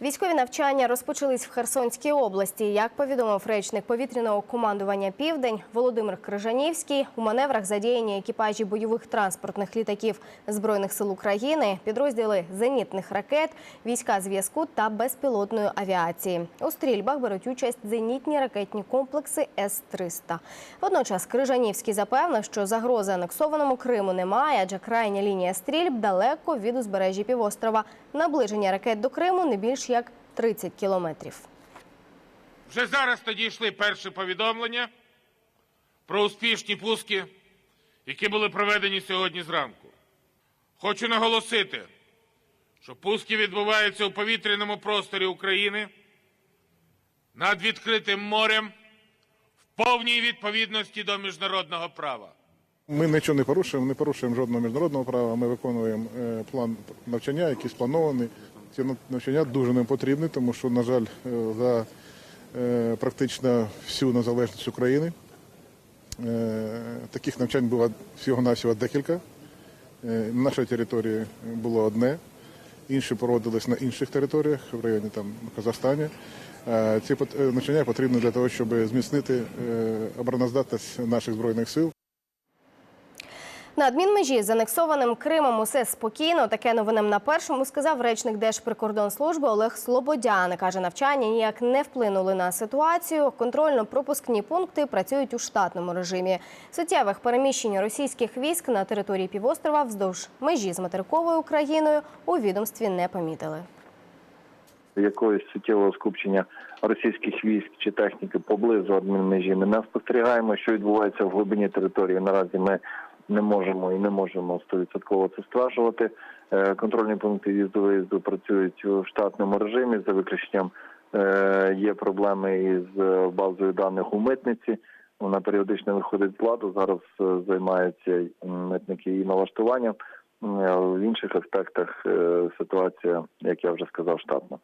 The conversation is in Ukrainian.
Військові навчання розпочались в Херсонській області. Як повідомив речник повітряного командування Південь Володимир Крижанівський, у маневрах задіяні екіпажі бойових транспортних літаків збройних сил України, підрозділи зенітних ракет, війська зв'язку та безпілотної авіації. У стрільбах беруть участь зенітні ракетні комплекси С-300. Водночас Крижанівський запевнив, що загрози анексованому Криму немає, адже крайня лінія стрільб далеко від узбережжя півострова. Наближення ракет до Криму не більш як 30 кілометрів. Вже зараз надійшли перші повідомлення про успішні пуски, які були проведені сьогодні зранку. Хочу наголосити, що пуски відбуваються у повітряному просторі України над відкритим морем в повній відповідності до міжнародного права. Ми нічого не порушуємо, не порушуємо жодного міжнародного права. Ми виконуємо е, план навчання, який спланований. Ці навчання дуже нам потрібні, тому що, на жаль, е, за е, практично всю незалежність України е, таких навчань було всього-навсього декілька. На нашій території було одне, інші проводились на інших територіях, в районі там Казахстані. Ці навчання потрібні для того, щоб зміцнити обороноздатність наших збройних сил. На адмінмежі з анексованим Кримом усе спокійно. Таке новинам на першому сказав речник Держприкордонслужби Олег Слободян. Каже, навчання ніяк не вплинули на ситуацію. Контрольно-пропускні пункти працюють у штатному режимі. Суттєвих переміщень російських військ на території півострова вздовж межі з материковою Україною у відомстві не помітили. якогось суттєвого скупчення російських військ чи техніки поблизу адмінмежі ми не спостерігаємо, що відбувається в глибині території. Наразі ми не можемо і не можемо стовідсотково це стверджувати. Е, Контрольні пункти в'їзду виїзду працюють у штатному режимі за виключенням. е, Є проблеми із е, базою даних у митниці. Вона періодично виходить з ладу. Зараз займаються митники її налаштуванням. В інших аспектах ситуація, як я вже сказав, штатна.